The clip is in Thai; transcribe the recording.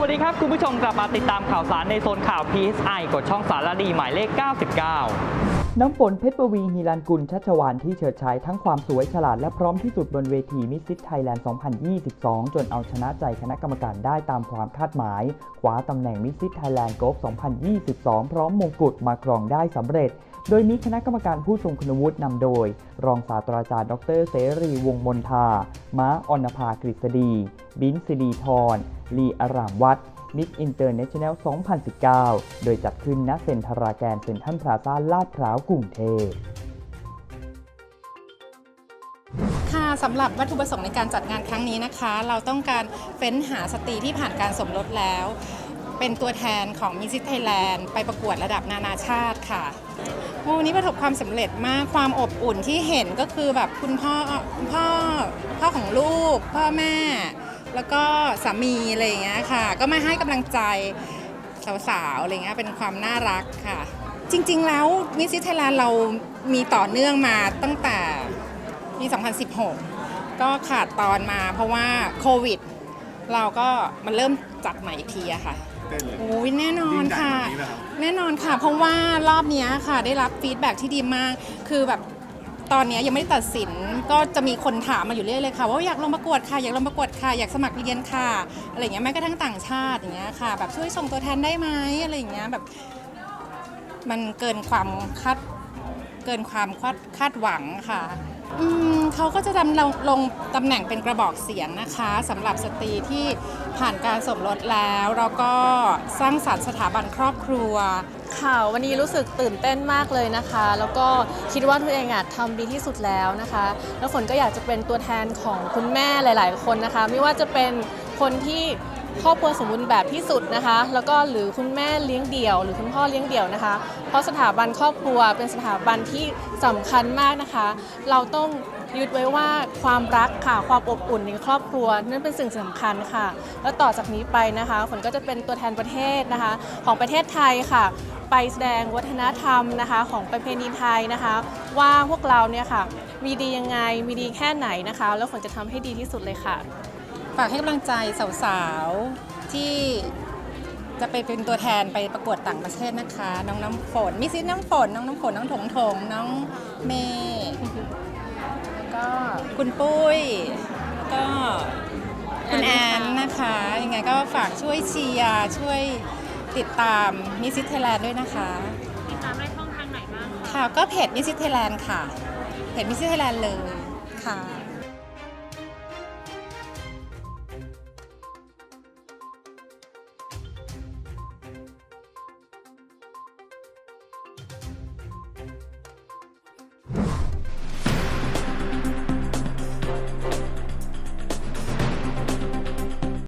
วัสดีครับ คุณผู้ชมกลับมาติดตามข่าวสารในโซนข่าว PSI กดช่องสารดีหมายเลข 99 น้ำฝนเพชรปวีฮีรันกุลชัชวานที่เฉิดฉายทั้งความสวยฉลาดและพร้อมที่สุดบนเวทีมิสซิสไทยแลนด์ 2022 จนเอาชนะใจคณะกรรมการได้ตามความคาดหมายคว้าตำแหน่งมิสซิสไทยแลนด์โกลฟ2022 พร้อมมงกุฎมาครองได้สำเร็จ โดยมีคณะกรรมการผู้ทรงคุณวุฒินำโดย รองศาสตราจารย์ดรเสรีวงมนทา ม้าออนภากฤษฎี บินสิริธรลีอารามวัดมิสอินเตอร์เนชั่นแนล 2019 โดยจัดขึ้นณเซ็นทราแกนเซ็นทรัลพลาซ่าลาดพร้าวกรุงเทพค่ะสำหรับวัตถุประสงค์ในการจัดงานครั้งนี้นะคะ เราต้องการเฟ้นหาสตรีที่ผ่านการสมรสแล้ว เป็นตัวแทนของมิสซิสไทยแลนด์ไปประกวดระดับนานาชาติค่ะวันนี้ประสบความสำเร็จมากความอบอุ่นที่เห็นก็คือแบบคุณพ่อคุณพ่อพ่อของลูก พ่อแม่ แล้วก็สามีอะไรอย่างเงี้ยค่ะ ก็มาให้กำลังใจสาวๆอะไรเงี้ยเป็นความน่ารักค่ะ จริง ๆ แล้วมิสซิสไทยแลนด์เรามีต่อเนื่องมาตั้งแต่ปี 2016 ก็ขาดตอนมาเพราะว่าโควิด เราก็มันเริ่มจัดใหม่อีกทีอะค่ะเต้นเลย โอ้ยแน่นอนค่ะ ยิ่งใหญ่กว่านี้เหรอครับ แน่นอนค่ะ เพราะว่ารอบเนี้ยค่ะ ได้รับฟีดแบ็กที่ดีมาก คือแบบตอนเนี้ยยังไม่ได้ตัดสินก็จะมีคนถามมาอยู่เรื่อยเลยค่ะ ว่าอยากลงประกวดค่ะ อยากลงประกวดค่ะ อยากสมัครเรียนค่ะอะไรอย่างเงี้ยแม้กระทั่งต่างชาติอย่างเงี้ยค่ะ แบบช่วยส่งตัวแทนได้ไหมอะไรอย่างเงี้ยแบบมันเกินความคาดเกินความคาดคาดหวังค่ะ อืมเขาก็จะดำลงลงตำแหน่งเป็นกระบอกเสียงนะคะสำหรับสตรีที่ผ่านการสมรสแล้วแล้วก็สร้างสรรค์สถาบันครอบครัว ค่ะวันนี้รู้สึกตื่นเต้นมากเลยนะคะ แล้วก็คิดว่าตัวเองอะทำดีที่สุดแล้วนะคะ แล้วฝนก็อยากจะเป็นตัวแทนของคุณแม่หลาย ๆ คนนะคะ ไม่ว่าจะเป็นคนที่ ครอบครัวสมบูรณ์แบบที่สุดนะคะ แล้วก็หรือคุณแม่เลี้ยงเดี่ยว หรือคุณพ่อเลี้ยงเดี่ยวนะคะ เพราะสถาบันครอบครัวเป็นสถาบันที่สำคัญมากนะคะ เราต้องยึดไว้ว่าความรักค่ะความอบอุ่นในครอบครัว นั่นเป็นสิ่งสำคัญค่ะ แล้วต่อจากนี้ไปนะคะฝนก็จะเป็นตัวแทนประเทศนะคะ ของประเทศไทยค่ะ ไปแสดงวัฒนธรรมนะคะ ของประเพณีไทยนะคะ ว่าพวกเราเนี่ยค่ะ มีดียังไงมีดีแค่ไหนนะคะ แล้วฝนจะทำให้ดีที่สุดเลยค่ะากให้กำลังใจสาวๆ ที่จะไปเป็นตัวแทนไปประกวดต่างประเทศนะคะ น้องน้ำฝนมิสซิสน้ำฝน น้องน้ำฝน น้องถงถง น้องเมย์แล้วก็คุณปุ้ย แล้วก็คุณแอนนะคะ ยังไงก็ฝากช่วยเชียร์ช่วยติดตามมิสซิสไทยแลนด์ด้วยนะคะ ติดตามได้ช่องทางไหนบ้างคะ ค่ะก็เพจมิสซิสไทยแลนด์ค่ะ เพจมิสซิสไทยแลนด์เลยค่ะ